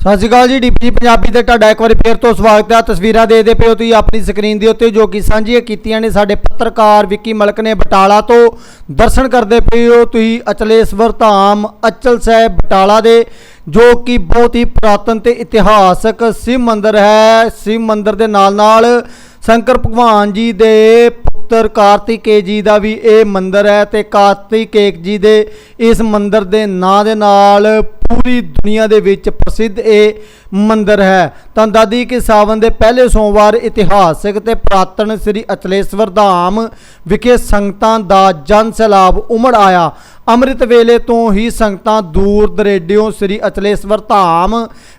ਸਤਿ ਸ਼੍ਰੀ ਅਕਾਲ ਜੀ, ਡੀਪੀ ਪੰਜਾਬੀ ਤੇ ਤੁਹਾਡਾ ਇੱਕ ਵਾਰੀ ਫੇਰ ਤੋਂ ਸਵਾਗਤ ਹੈ। ਤਸਵੀਰਾਂ ਦੇਖਦੇ ਪਿਓ ਤੁਸੀਂ ਆਪਣੀ ਸਕਰੀਨ ਦੇ ਉੱਤੇ, ਜੋ ਕਿ ਸਾਂਝੀਆਂ ਕੀਤੀਆਂ ਨੇ ਸਾਡੇ ਪੱਤਰਕਾਰ ਵਿੱਕੀ ਮਲਕ ਨੇ ਬਟਾਲਾ ਤੋਂ। ਦਰਸ਼ਨ ਕਰਦੇ ਪਏ ਹੋ ਤੁਸੀਂ ਅਚਲੇਸ਼ਵਰ ਧਾਮ, ਅਚਲ ਸਾਹਿਬ ਬਟਾਲਾ ਦੇ, ਜੋ ਕਿ ਬਹੁਤ ਹੀ ਪੁਰਾਤਨ ਤੇ ਇਤਿਹਾਸਕ ਸ਼ਿਵ ਮੰਦਿਰ ਹੈ। ਸ਼ਿਵ ਮੰਦਿਰ ਦੇ ਨਾਲ ਨਾਲ ਸ਼ੰਕਰ ਭਗਵਾਨ ਜੀ ਦੇ ਪੁੱਤਰ ਕਾਰਤਿਕੇ ਜੀ ਦਾ ਵੀ ਇਹ ਮੰਦਿਰ ਹੈ ਤੇ ਕਾਰਤਿਕੇਕ ਜੀ ਦੇ ਇਸ ਮੰਦਿਰ ਦੇ ਨਾਂ ਦੇ ਨਾਲ ਪੂਰੀ ਦੁਨੀਆ ਦੇ ਵਿੱਚ ਪ੍ਰਸਿੱਧ ਇਹ ਮੰਦਿਰ ਹੈ। ਤਾਂ ਦਾਦੀ ਕਿ ਸਾਵਨ ਦੇ ਪਹਿਲੇ ਸੋਮਵਾਰ ਇਤਿਹਾਸਕ ਤੇ ਪੁਰਾਤਨ ਸ੍ਰੀ ਅਚਲੇਸ਼ਵਰ ਧਾਮ ਵਿਖੇ ਸੰਗਤਾਂ ਦਾ ਜਨ ਸੈਲਾਬ ਉਮੜ ਆਇਆ। ਅੰਮ੍ਰਿਤ ਵੇਲੇ ਤੋਂ ਹੀ ਸੰਗਤਾਂ ਦੂਰ ਦਰੇਡਿਓਂ ਸ੍ਰੀ ਅਚਲੇਸ਼ਵਰ ਧਾਮ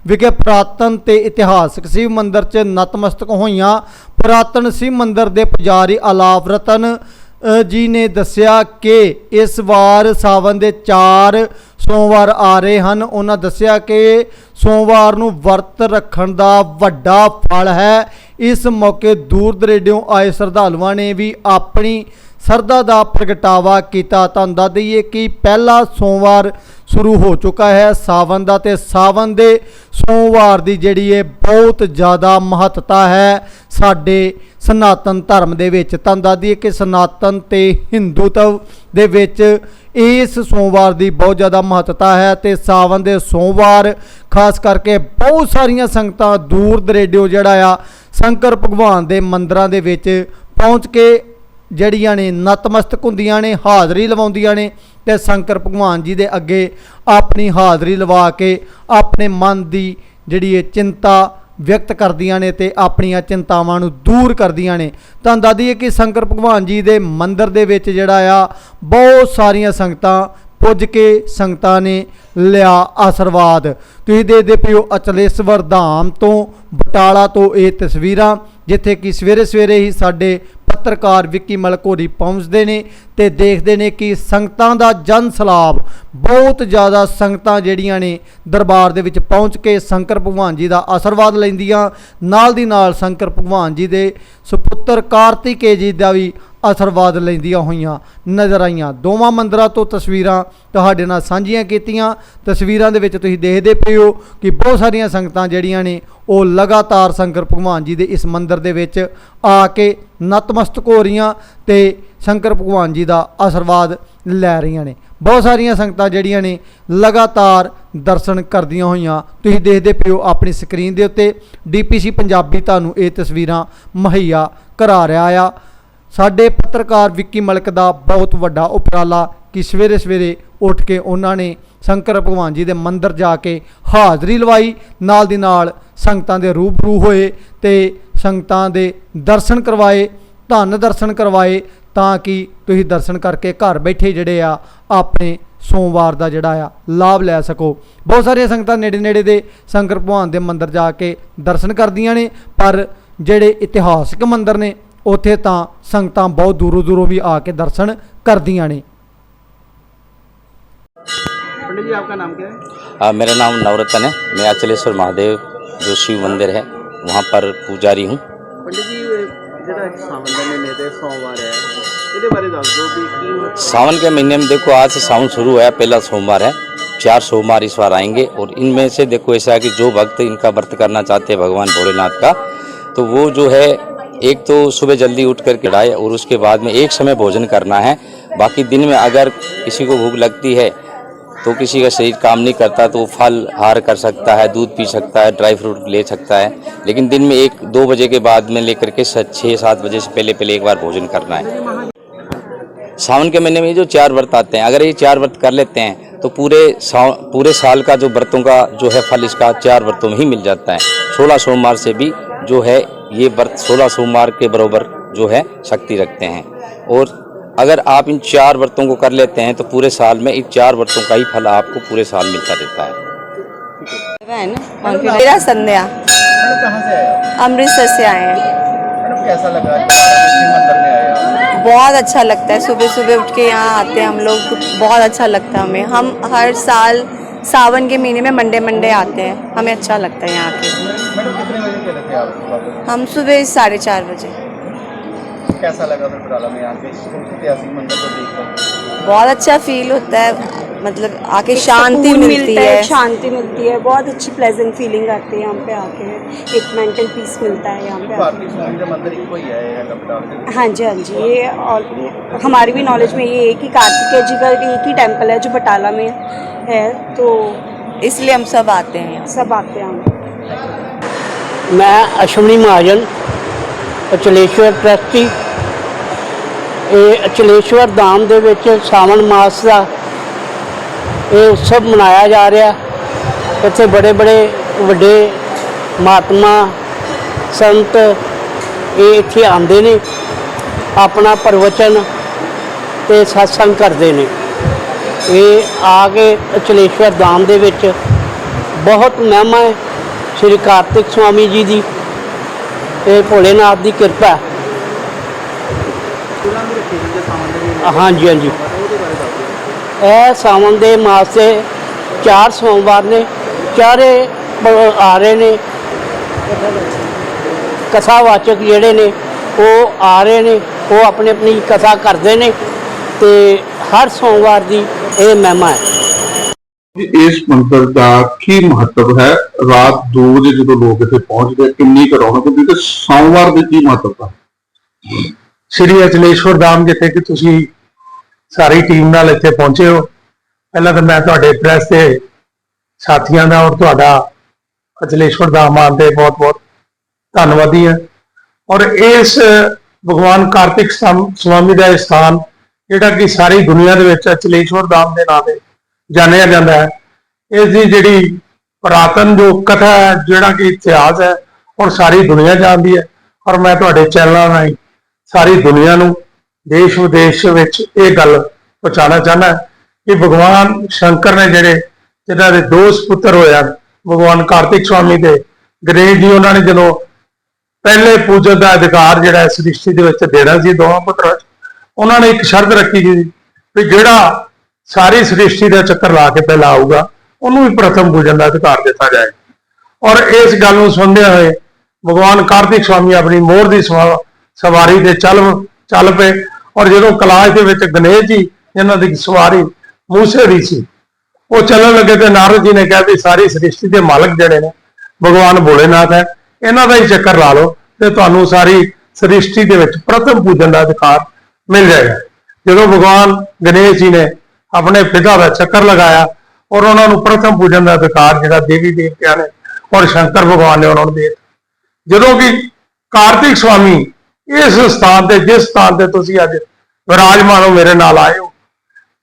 ਵਿਖੇ ਪੁਰਾਤਨ ਤੇ ਇਤਿਹਾਸਕ ਸ਼ਿਵ ਮੰਦਿਰ 'ਚ ਨਤਮਸਤਕ ਹੋਈਆਂ। ਪੁਰਾਤਨ ਸ਼ਿਵ ਮੰਦਰ ਦੇ ਪੁਜਾਰੀ ਅਲਾਪ ਰਤਨ ਜੀ ਨੇ ਦੱਸਿਆ ਕਿ ਇਸ ਵਾਰ ਸਾਵਨ ਦੇ 4 ਸੋਮਵਾਰ ਆ ਰਹੇ ਹਨ। ਉਹਨਾਂ ਦੱਸਿਆ ਕਿ ਸੋਮਵਾਰ ਨੂੰ ਵਰਤ ਰੱਖਣ ਦਾ ਵੱਡਾ ਫਲ ਹੈ। ਇਸ ਮੌਕੇ ਦੂਰ ਦਰੇਡਿਓਂ ਆਏ ਸ਼ਰਧਾਲੂਆਂ ਨੇ ਵੀ ਆਪਣੀ ਸਰਦਾ ਦਾ ਪ੍ਰਗਟਾਵਾ ਕੀਤਾ। ਤੁਹਾਨੂੰ ਦੱਸ ਦਈਏ ਕਿ ਪਹਿਲਾ ਸੋਮਵਾਰ ਸ਼ੁਰੂ ਹੋ ਚੁੱਕਾ ਹੈ। ਸਾਵਨ ਦਾ ਤੇ ਸਾਵਨ ਦੇ ਸੋਮਵਾਰ ਦੀ ਜਿਹੜੀ ਹੈ ਬਹੁਤ ਜ਼ਿਆਦਾ ਮਹੱਤਤਾ ਹੈ ਸਾਡੇ ਸਨਾਤਨ ਧਰਮ ਦੇ ਵਿੱਚ। ਤੁਹਾਨੂੰ ਦੱਸਦੀ ਦਈਏ ਕਿ ਸਨਾਤਨ ਤੇ ਹਿੰਦੂਤਵ ਦੇ ਵਿੱਚ ਇਸ ਸੋਮਵਾਰ ਦੀ ਬਹੁਤ ਜ਼ਿਆਦਾ ਮਹੱਤਤਾ ਹੈ ਤੇ ਸਾਵਨ ਦੇ ਸੋਮਵਾਰ, ਖਾਸ ਕਰਕੇ ਬਹੁਤ ਸਾਰੀਆਂ ਸੰਗਤਾਂ ਦੂਰ ਦਰੇਡਿਓ ਜਿਹੜਾ ਆ, ਸ਼ੰਕਰ ਭਗਵਾਨ ਦੇ ਮੰਦਰਾਂ ਦੇ ਵਿੱਚ ਪਹੁੰਚ ਕੇ ਜਿਹੜੀਆਂ ਨੇ ਨਤਮਸਤਕ ਹੁੰਦੀਆਂ ਨੇ, ਹਾਜ਼ਰੀ ਲਵਾਉਂਦੀਆਂ ਨੇ ਤੇ ਸ਼ੰਕਰ ਭਗਵਾਨ ਜੀ ਦੇ ਅੱਗੇ ਆਪਣੀ ਹਾਜ਼ਰੀ ਲਵਾ ਕੇ ਆਪਣੇ ਮਨ ਦੀ ਜਿਹੜੀ ਇਹ ਚਿੰਤਾ ਵਿਅਕਤ ਕਰਦੀਆਂ ਨੇ ਤੇ ਆਪਣੀਆਂ ਚਿੰਤਾਵਾਂ ਨੂੰ ਦੂਰ ਕਰਦੀਆਂ ਨੇ। ਤਾਂ ਦੱਸਦੀਏ ਕਿ ਸ਼ੰਕਰ ਭਗਵਾਨ ਜੀ ਦੇ ਮੰਦਿਰ ਦੇ ਵਿੱਚ ਜਿਹੜਾ ਆ, ਬਹੁਤ ਸਾਰੀਆਂ ਸੰਗਤਾਂ ਪੁੱਜ ਕੇ ਸੰਗਤਾਂ ਨੇ ਲਿਆ ਆਸ਼ੀਰਵਾਦ। ਤੁਸੀਂ ਦੇਖਦੇ ਪਿਓ ਅਚਲੇਸ਼ਵਰ ਧਾਮ ਤੋਂ, ਬਟਾਲਾ ਤੋਂ ਇਹ ਤਸਵੀਰਾਂ, ਜਿੱਥੇ ਕਿ ਸਵੇਰੇ ਸਵੇਰੇ ਹੀ ਸਾਡੇ ਪੱਤਰਕਾਰ ਵਿੱਕੀ ਮਲਕੋਰੀ ਪਹੁੰਚਦੇ ਨੇ ਤੇ ਦੇਖਦੇ ਨੇ ਕਿ ਸੰਗਤਾਂ ਦਾ ਜਨ ਸਲਾਬ ਬਹੁਤ ਜ਼ਿਆਦਾ ਸੰਗਤਾਂ ਜਿਹੜੀਆਂ ਨੇ ਦਰਬਾਰ ਦੇ ਵਿੱਚ ਪਹੁੰਚ ਕੇ ਸ਼ੰਕਰ ਭਗਵਾਨ ਜੀ ਦਾ ਆਸ਼ੀਰਵਾਦ ਲੈਂਦੀਆਂ। ਨਾਲ ਦੀ ਨਾਲ ਸ਼ੰਕਰ ਭਗਵਾਨ ਜੀ ਦੇ ਸੁਪੁੱਤਰ ਕਾਰਤਿਕੇ ਜੀ ਦਾ ਵੀ ਅਸਰਵਾਦ ਲੈਂਦੀਆਂ ਹੋਈਆਂ ਨਜ਼ਰ ਆਈਆਂ। ਦੋਵਾਂ ਮੰਦਰਾਂ ਤੋਂ ਤਸਵੀਰਾਂ ਤੁਹਾਡੇ ਨਾਲ ਸਾਂਝੀਆਂ ਕੀਤੀਆਂ। ਤਸਵੀਰਾਂ ਦੇ ਵਿੱਚ ਤੁਸੀਂ ਦੇਖਦੇ ਪਏ ਹੋ ਕਿ ਬਹੁਤ ਸਾਰੀਆਂ ਸੰਗਤਾਂ ਜਿਹੜੀਆਂ ਨੇ, ਉਹ ਲਗਾਤਾਰ ਸ਼ੰਕਰ ਭਗਵਾਨ ਜੀ ਦੇ ਇਸ ਮੰਦਿਰ ਦੇ ਵਿੱਚ ਆ ਕੇ ਨਤਮਸਤਕ ਹੋ ਰਹੀਆਂ ਤੇ ਸ਼ੰਕਰ ਭਗਵਾਨ ਜੀ ਦਾ ਆਸ਼ੀਰਵਾਦ ਲੈ ਰਹੀਆਂ ਨੇ। ਬਹੁਤ ਸਾਰੀਆਂ ਸੰਗਤਾਂ ਜਿਹੜੀਆਂ ਨੇ, ਲਗਾਤਾਰ ਦਰਸ਼ਨ ਕਰਦੀਆਂ ਹੋਈਆਂ। ਤੁਸੀਂ ਦੇਖਦੇ ਪਿਓ ਆਪਣੀ ਸਕਰੀਨ ਦੇ ਉੱਤੇ ਡੀਪੀਸੀ ਪੰਜਾਬੀ ਤੁਹਾਨੂੰ ਇਹ ਤਸਵੀਰਾਂ ਮੁਹੱਈਆ ਕਰਾ ਰਿਹਾ ਆ। ਸਾਡੇ ਪੱਤਰਕਾਰ ਵਿੱਕੀ ਮਲਕ ਦਾ ਬਹੁਤ ਵੱਡਾ ਉਪਰਾਲਾ ਕਿ ਸਵੇਰੇ ਸਵੇਰੇ ਉੱਠ ਕੇ ਉਹਨਾਂ ਨੇ ਸ਼ੰਕਰ ਭਗਵਾਨ ਜੀ ਦੇ ਮੰਦਿਰ ਜਾ ਕੇ ਹਾਜ਼ਰੀ ਲਵਾਈ। ਨਾਲ ਦੀ ਨਾਲ ਸੰਗਤਾਂ ਦੇ ਰੂਬਰੂ ਹੋਏ ਤੇ ਸੰਗਤਾਂ ਦੇ ਦਰਸ਼ਨ ਕਰਵਾਏ, ਧੰਨ ਦਰਸ਼ਨ ਕਰਵਾਏ ਤਾਂ ਕਿ ਤੁਸੀਂ ਦਰਸ਼ਨ ਕਰਕੇ ਘਰ ਬੈਠੇ ਜਿਹੜੇ ਆ, ਆਪਣੇ ਸੋਮਵਾਰ ਦਾ ਜਿਹੜਾ ਆ, ਲਾਭ ਲੈ ਸਕੋ। ਬਹੁਤ ਸਾਰੀਆਂ ਸੰਗਤਾਂ ਨੇੜੇ ਨੇੜੇ ਦੇ ਸ਼ੰਕਰ ਭਗਵਾਨ ਦੇ ਮੰਦਿਰ ਜਾ ਕੇ ਦਰਸ਼ਨ ਕਰਦੀਆਂ ਨੇ, ਪਰ ਜਿਹੜੇ ਇਤਿਹਾਸਿਕ ਮੰਦਿਰ ਨੇ ਉੱਥੇ ਤਾਂ ਸੰਗਤਾਂ ਬਹੁਤ ਦੂਰੋਂ ਦੂਰੋਂ ਵੀ ਆ ਕੇ ਦਰਸ਼ਨ ਕਰਦੀਆਂ ਨੇ पंडित जी आपका नाम क्या है आ, मेरा नाम नवरत्न है मैं अचलेश्वर महादेव जो शिव मंदिर है वहाँ पर पुजारी हूँ ਪੰਡਿਤ ਜੀ ਇਹ ਜਿਹੜਾ ਸਾਵਣ ਦੇ ਮਹੀਨੇ ਦੇ ਸੋਮਵਾਰ ਹੈ ਇਹਦੇ ਬਾਰੇ ਦੱਸ ਦਿਓ ਵੀ ਕੀ ਮਹੱਤਵ- सावन के महीने में देखो आज से सावन शुरू हुआ है पहला सोमवार है चार सोमवार इस बार आएंगे और इनमें से देखो ऐसा है कि जो भक्त इनका व्रत करना चाहते हैं भगवान भोलेनाथ का तो वो जो है एक तो सुबह जल्दी उठ कर चढ़ाए और उसके बाद में एक समय भोजन करना है। बाकी दिन में अगर किसी को भूख लगती है तो किसी का शरीर काम नहीं करता तो फल हार कर सकता है, दूध पी सकता है, ड्राई फ्रूट ले सकता है। लेकिन दिन में एक, दो बजे के बाद में लेकर के छः सात बजे से पहले पहले एक बार भोजन करना है। सावन के महीने में जो चार व्रत आते हैं, अगर ये चार व्रत कर लेते हैं तो पूरे पूरे साल का जो व्रतों का जो है फल, इसका चार व्रतों में ही मिल जाता है। सोलह सोमवार से भी जो है ये व्रत सोलह सोमवार के बराबर जो है शक्ति रखते हैं। और अगर आप इन चार व्रतों को कर लेते हैं तो पूरे साल में इन चार व्रतों का ही फल आपको पूरे साल मिलता रहता है। मेरा संध्या। अमृतसर से आए हैं। कैसा लगा बहुत अच्छा लगता है। सुबह सुबह उठ के यहाँ आते हैं हम लोग, बहुत अच्छा लगता है हमें। हम हर साल सावन के महीने में मंडे मंडे आते हैं। हमें अच्छा लगता है यहाँ के। थे आप हम सुबह साढ़े चार बजे। कैसा लगा में आके? बहुत अच्छा फील होता है। मतलब आके तो शांति मिलती है शांति मिलती है। बहुत अच्छी प्लेजेंट फीलिंग आती है यहाँ पे आके। एक मेंटल पीस मिलता है यहाँ पे हाँ जी हाँ जी ये और हमारी भी नॉलेज में ये है कि कार्तिकेय जी का एक ही टेंपल है जो बटाला में है तो इसलिए हम सब आते हैं सब आते हैं ਮੈਂ ਅਸ਼ਵਨੀ ਮਹਾਜਨ, ਅਚਲੇਸ਼ਵਰ ਟਰਸਟੀ ਇਹ ਅਚਲੇਸ਼ਵਰ ਧਾਮ ਦੇ ਵਿੱਚ ਸਾਵਣ ਮਾਸ ਦਾ ਇਹ ਉਤਸਵ ਮਨਾਇਆ ਜਾ ਰਿਹਾ। ਇੱਥੇ ਬੜੇ ਬੜੇ ਵੱਡੇ ਮਹਾਤਮਾ, ਸੰਤ ਇਹ ਇੱਥੇ ਆਉਂਦੇ ਨੇ, ਆਪਣਾ ਪ੍ਰਵਚਨ ਤੇ satsang ਕਰਦੇ ਨੇ। ਇਹ ਆ ਕੇ ਅਚਲੇਸ਼ਵਰ ਧਾਮ ਦੇ ਵਿੱਚ ਬਹੁਤ ਮਹਿਮਾ ਹੈ। ਸ਼੍ਰੀ ਕਾਰਤਿਕ ਸਵਾਮੀ ਜੀ ਦੀ ਇਹ ਭੋਲੇਨਾਥ ਦੀ ਕਿਰਪਾ ਹਾਂਜੀ ਹਾਂਜੀ। ਇਹ ਸਾਵਣ ਦੇ ਮਾਸ ਦੇ ਚਾਰ ਸੋਮਵਾਰ ਨੇ ਚਾਰੇ ਆ ਰਹੇ ਨੇ। ਕਥਾਵਾਚਕ ਜਿਹੜੇ ਨੇ ਉਹ ਆ ਰਹੇ ਨੇ ਉਹ ਆਪਣੀ ਆਪਣੀ ਕਥਾ ਕਰਦੇ ਨੇ ਤੇ ਹਰ ਸੋਮਵਾਰ ਦੀ ਇਹ ਮਹਿਮਾ ਹੈ। ਇਸ ਮੰਦਰ ਦਾ ਕੀ ਮਹੱਤਵ ਹੈ? ਰਾਤ 2 ਵਜੇ ਜਦੋਂ ਲੋਕ ਇੱਥੇ ਪਹੁੰਚਦੇ ਆ, ਕਿੰਨੀ ਰੌਣਕ ਹੁੰਦੀ ਤੇ ਸੋਮਵਾਰ ਦੀ ਕੀ ਮਹੱਤਵਤਾ ਸ਼੍ਰੀ ਅਚਲੇਸ਼ਵਰ ਧਾਮ ਜਿੱਥੇ ਕਿ ਤੁਸੀਂ ਸਾਰੀ ਟੀਮ ਨਾਲ ਇੱਥੇ ਪਹੁੰਚੇ ਹੋ। ਪਹਿਲਾਂ ਤਾਂ ਮੈਂ ਤੁਹਾਡੇ ਪ੍ਰੈਸ ਦੇ ਸਾਥੀਆਂ ਦਾ ਔਰ ਤੁਹਾਡਾ ਅਚਲੇਸ਼ਵਰ ਧਾਮ ਆਉਣ ਦੇ ਬਹੁਤ ਬਹੁਤ ਧੰਨਵਾਦੀ ਹਾਂ। ਔਰ ਇਸ ਭਗਵਾਨ ਕਾਰਤਿਕ ਸਵਾਮੀ ਦਾ ਇਹ ਸਥਾਨ ਜਿਹੜਾ ਕਿ ਸਾਰੀ ਦੁਨੀਆ ਦੇ ਵਿੱਚ ਅਚਲੇਸ਼ਵਰ ਧਾਮ ਦੇ ਨਾਂ ਤੇ ਜਾਣਿਆ ਜਾਂਦਾ ਹੈ। ਇਸ ਦੀ ਜਿਹੜੀ ਪੁਰਾਤਨ ਜੋ ਕਥਾ ਹੈ, ਜਿਹੜਾ ਕਿ ਇਤਿਹਾਸ ਹੈ ਔਰ ਸਾਰੀ ਦੁਨੀਆ ਜਾਣਦੀ ਹੈ। ਔਰ ਮੈਂ ਤੁਹਾਡੇ ਚੈਨਲਾਂ ਰਾਹੀਂ ਸਾਰੀ ਦੁਨੀਆ ਨੂੰ ਦੇਸ਼ ਵਿਦੇਸ਼ ਵਿੱਚ ਇਹ ਗੱਲ ਪਹੁੰਚਾਉਣਾ ਚਾਹੁੰਦਾ ਕਿ ਭਗਵਾਨ ਸ਼ੰਕਰ ਨੇ ਜਿਹੜੇ ਜਿਹਨਾਂ ਦੇ ਦੋ ਸੁਪੁੱਤਰ ਹੋਏ ਹਨ, ਭਗਵਾਨ ਕਾਰਤਿਕ ਸਵਾਮੀ ਦੇ ਗਣੇਸ਼ ਜੀ, ਉਹਨਾਂ ਨੇ ਜਦੋਂ ਪਹਿਲੇ ਪੂਜਨ ਦਾ ਅਧਿਕਾਰ ਜਿਹੜਾ ਇਸ ਸ੍ਰਿਸ਼ਟੀ ਦੇ ਵਿੱਚ ਦੇਣਾ ਸੀ ਦੋਵਾਂ ਪੁੱਤਰਾਂ 'ਚ, ਉਹਨਾਂ ਨੇ ਇੱਕ ਸ਼ਰਤ ਰੱਖੀ ਸੀ ਵੀ ਜਿਹੜਾ ਸਾਰੀ ਸ੍ਰਿਸ਼ਟੀ ਦਾ ਚੱਕਰ ਲਾ ਕੇ ਪਹਿਲਾਂ ਆਊਗਾ, ਉਹਨੂੰ ਵੀ ਪ੍ਰਥਮ ਪੂਜਨ ਦਾ ਅਧਿਕਾਰ ਦਿੱਤਾ ਜਾਏ ਔਰ ਇਸ ਗੱਲ ਨੂੰ ਸੁਣਦੇ ਹੋਏ ਭਗਵਾਨ ਕਾਰਤਿਕ ਸਵਾਮੀ ਆਪਣੀ ਮੋਹਰ ਦੀ ਸਵਾ- ਸਵਾਰੀ ਤੇ ਚੱਲ ਚੱਲ ਪਏ। ਔਰ ਜਦੋਂ ਕਲਾਸ਼ ਦੇ ਵਿੱਚ ਗਣੇਸ਼ ਜੀ ਇਹਨਾਂ ਦੀ ਸਵਾਰੀ ਮੂਸੇ ਦੀ ਸੀ, ਉਹ ਚੱਲਣ ਲੱਗੇ ਤੇ ਨਾਰਦ ਜੀ ਨੇ ਕਿਹਾ ਵੀ ਸਾਰੀ ਸ੍ਰਿਸ਼ਟੀ ਦੇ ਮਾਲਕ ਜਿਹੜੇ ਨੇ, ਭਗਵਾਨ ਭੋਲੇਨਾਥ ਹੈ। ਇਹਨਾਂ ਦਾ ਹੀ ਚੱਕਰ ਲਾ ਲਓ ਤੇ ਤੁਹਾਨੂੰ ਸਾਰੀ ਸ੍ਰਿਸ਼ਟੀ ਦੇ ਵਿੱਚ ਪ੍ਰਥਮ ਪੂਜਨ ਦਾ ਅਧਿਕਾਰ ਮਿਲ ਜਾਏਗਾ। ਜਦੋਂ ਭਗਵਾਨ ਗਣੇਸ਼ ਜੀ ਨੇ ਆਪਣੇ ਪਿਤਾ ਦਾ ਚੱਕਰ ਲਗਾਇਆ ਔਰ ਉਹਨਾਂ ਨੂੰ ਪ੍ਰਥਮ ਪੂਜਨ ਦਾ ਅਧਿਕਾਰ ਜਿਹੜਾ ਦੇਵੀ ਦੇਵਤਿਆਂ ਨੇ ਔਰ ਸ਼ੰਕਰ ਭਗਵਾਨ ਨੇ ਉਹਨਾਂ ਨੂੰ ਦੇ ਜਦੋਂ ਕਿ ਕਾਰਤਿਕ ਸਵਾਮੀ ਇਸ ਸਥਾਨ ਤੇ ਜਿਸ ਸਥਾਨ ਤੇ ਤੁਸੀਂ ਅੱਜ ਵਿਰਾਜਮਾਨ ਹੋ ਮੇਰੇ ਨਾਲ ਆਏ ਹੋ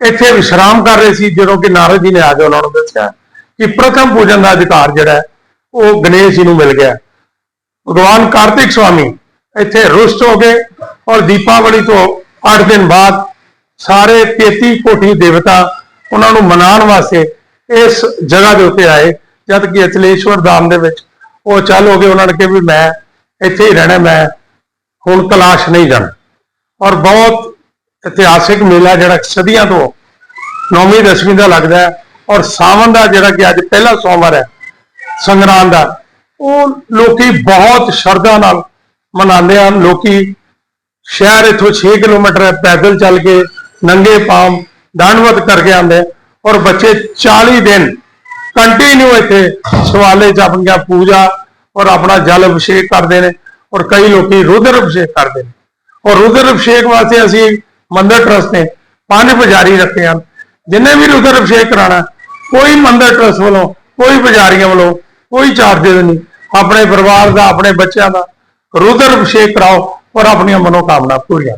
ਇੱਥੇ ਵਿਸ਼ਰਾਮ ਕਰ ਰਹੇ ਸੀ ਜਦੋਂ ਕਿ ਨਾਰਦ ਜੀ ਨੇ ਆ ਕੇ ਉਹਨਾਂ ਨੂੰ ਦੱਸਿਆ ਕਿ ਪ੍ਰਥਮ ਪੂਜਨ ਦਾ ਅਧਿਕਾਰ ਜਿਹੜਾ ਹੈ, ਉਹ ਗਣੇਸ਼ ਜੀ ਨੂੰ ਮਿਲ ਗਿਆ। ਭਗਵਾਨ ਕਾਰਤਿਕ ਸਵਾਮੀ ਇੱਥੇ ਰੁਸ਼ਟ ਹੋ ਗਏ ਔਰ ਦੀਪਾਵਲੀ ਤੋਂ 8 ਦਿਨ ਬਾਅਦ ਸਾਰੇ 33 ਕੋਟੀ ਦੇਵਤਾ ਉਹਨਾਂ ਨੂੰ ਮਨਾਉਣ ਵਾਸਤੇ ਇਸ ਜਗ੍ਹਾ ਦੇ ਉੱਤੇ ਆਏ, ਜਦ ਕਿ ਅਚਲੇਸ਼ਵਰ ਧਾਮ ਦੇ ਵਿੱਚ ਉਹ ਚੱਲ ਹੋ ਗਏ, ਉਹਨਾਂ ਨੇ ਕਿਹਾ ਵੀ ਮੈਂ ਇੱਥੇ ਹੀ ਰਹਿਣਾ, ਮੈਂ ਹੁਣ ਕਲਾਸ਼ ਨਹੀਂ ਜਾਣਾ। ਔਰ ਬਹੁਤ ਇਤਿਹਾਸਿਕ ਮੇਲਾ ਜਿਹੜਾ ਸਦੀਆਂ ਤੋਂ ਨੌਵੀਂ, ਦਸਵੀਂ ਦਾ ਲੱਗਦਾ ਹੈ ਔਰ ਸਾਵਣ ਦਾ ਜਿਹੜਾ ਕਿ ਅੱਜ ਪਹਿਲਾ ਸੋਮਵਾਰ ਹੈ, ਸੰਗਰਾਂਦ ਦਾ, ਉਹ ਲੋਕੀ ਬਹੁਤ ਸ਼ਰਧਾ ਨਾਲ ਮਨਾਉਂਦੇ ਹਨ। ਲੋਕੀ ਸ਼ਹਿਰ ਇੱਥੋਂ 6 ਕਿਲੋਮੀਟਰ ਪੈਦਲ ਚੱਲ ਕੇ ਨੰਗੇ ਪਾਮ ਦੰਡਵਤ ਕਰਕੇ ਆਉਂਦੇ ਔਰ ਬੱਚੇ 40 ਦਿਨ ਕੰਟੀਨਿਊ ਇੱਥੇ ਸ਼ਿਵਾਲੇ ਚ ਆਪਣੀਆਂ ਪੂਜਾ ਔਰ ਆਪਣਾ ਜਲ ਅਭਿਸ਼ੇਕ ਕਰਦੇ ਨੇ ਔਰ ਕਈ ਲੋਕੀ ਰੁਦਰ ਅਭਿਸ਼ੇਕ ਕਰਦੇ ਨੇ। ਔਰ ਰੁਦਰ ਅਭਿਸ਼ੇਕ ਵਾਸਤੇ ਅਸੀਂ ਮੰਦਰ ਟਰਸਟ ਨੇ ਪੰਜ ਪੁਜਾਰੀ ਰੱਖੇ ਹਨ। ਜਿੰਨੇ ਵੀ ਰੁਦਰ ਅਭਿਸ਼ੇਕ ਕਰਾਣਾ ਕੋਈ ਮੰਦਰ ਟਰਸਟ ਵੱਲੋਂ, ਕੋਈ ਪੁਜਾਰੀਆਂ ਵੱਲੋਂ, ਕੋਈ ਚਾਰਜ ਨਹੀਂ। ਆਪਣੇ ਪਰਿਵਾਰ ਦਾ, ਆਪਣੇ ਬੱਚਿਆਂ ਦਾ ਰੁਦਰ ਅਭਿਸ਼ੇਕ ਕਰਾਓ ਔਰ ਆਪਣੀਆਂ ਮਨੋਕਾਮਨਾ ਪੂਰੀਆਂ